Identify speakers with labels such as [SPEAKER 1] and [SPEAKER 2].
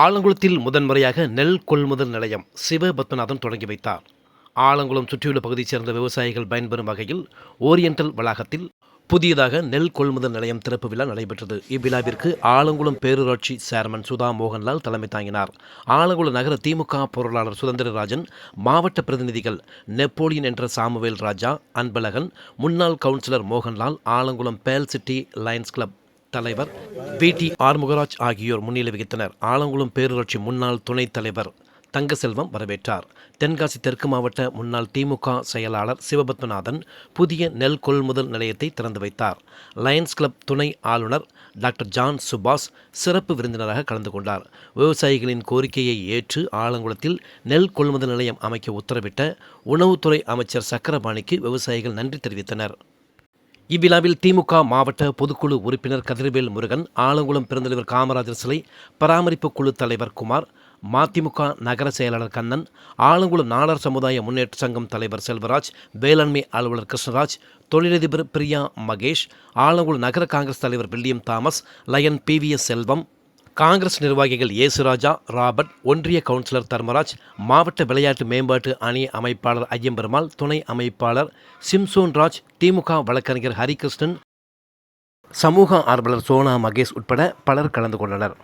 [SPEAKER 1] ஆலங்குளத்தில் முதன்முறையாக நெல் கொள்முதல் நிலையம் சிவபத்மநாதன் தொடங்கி வைத்தார். ஆலங்குளம் சுற்றியுள்ள பகுதியைச் சேர்ந்த விவசாயிகள் பயன்பெறும் வகையில் ஓரியண்டல் வளாகத்தில் புதியதாக நெல் கொள்முதல் நிலையம் திறப்பு விழா நடைபெற்றது. இவ்விழாவிற்கு ஆலங்குளம் பேரூராட்சி சேர்மன் சுதா மோகன்லால் தலைமை தாங்கினார். ஆலங்குளம் நகர திமுக பொருளாளர் சுதந்திரராஜன் மாவட்ட பிரதிநிதிகள் நெப்போலியன் என்ற சாமுவேல் ராஜா அன்பழகன் முன்னாள் கவுன்சிலர் மோகன்லால் ஆலங்குளம் பேல் சிட்டி லயன்ஸ் கிளப் தலைவர் வி. டி. ஆறுமுகராஜ் ஆகியோர் முன்னிலை வகித்தனர். ஆலங்குளம் பேரூராட்சி முன்னாள் துணைத் தலைவர் தங்கசெல்வம் வரவேற்றார். தென்காசி தெற்கு மாவட்ட முன்னாள் திமுக செயலாளர் சிவபத்மநாதன் புதிய நெல் கொள்முதல் நிலையத்தை திறந்து வைத்தார். லயன்ஸ் கிளப் துணை ஆளுநர் டாக்டர் ஜான் சுபாஷ் சிறப்பு விருந்தினராக கலந்து கொண்டார். விவசாயிகளின் கோரிக்கையை ஏற்று ஆலங்குளத்தில் நெல் கொள்முதல் நிலையம் அமைக்க உத்தரவிட்ட உணவுத்துறை அமைச்சர் சக்கரபாணிக்கு விவசாயிகள் நன்றி தெரிவித்தனர். இவ்விழாவில் திமுக மாவட்ட பொதுக்குழு உறுப்பினர் கதிர்வேல் முருகன் ஆலங்குளம் பெருந்தலைவர் காமராஜர் சிலை பராமரிப்பு குழு தலைவர் குமார் மதிமுக நகர செயலாளர் கண்ணன் ஆலங்குளம் நாடார் சமுதாய முன்னேற்ற சங்கம் தலைவர் செல்வராஜ் வேளாண்மை அலுவலர் கிருஷ்ணராஜ் தொழிலதிபர் பிரியா மகேஷ் ஆலங்குளம் நகர காங்கிரஸ் தலைவர் William Thomas Lion P V S Selvam Congress நிர்வாகிகள் ஏசுராஜா ராபர்ட் ஒன்றிய கவுன்சிலர் தர்மராஜ் மாவட்ட விளையாட்டு மேம்பாட்டு அணி அமைப்பாளர் ஐயம்பெருமாள் துணை அமைப்பாளர் சிம்சோன் ராஜ் திமுக வழக்கறிஞர் ஹரிகிருஷ்ணன் சமூக ஆர்வலர் சோனா மகேஷ் உட்பட பலர் கலந்து கொண்டனர்.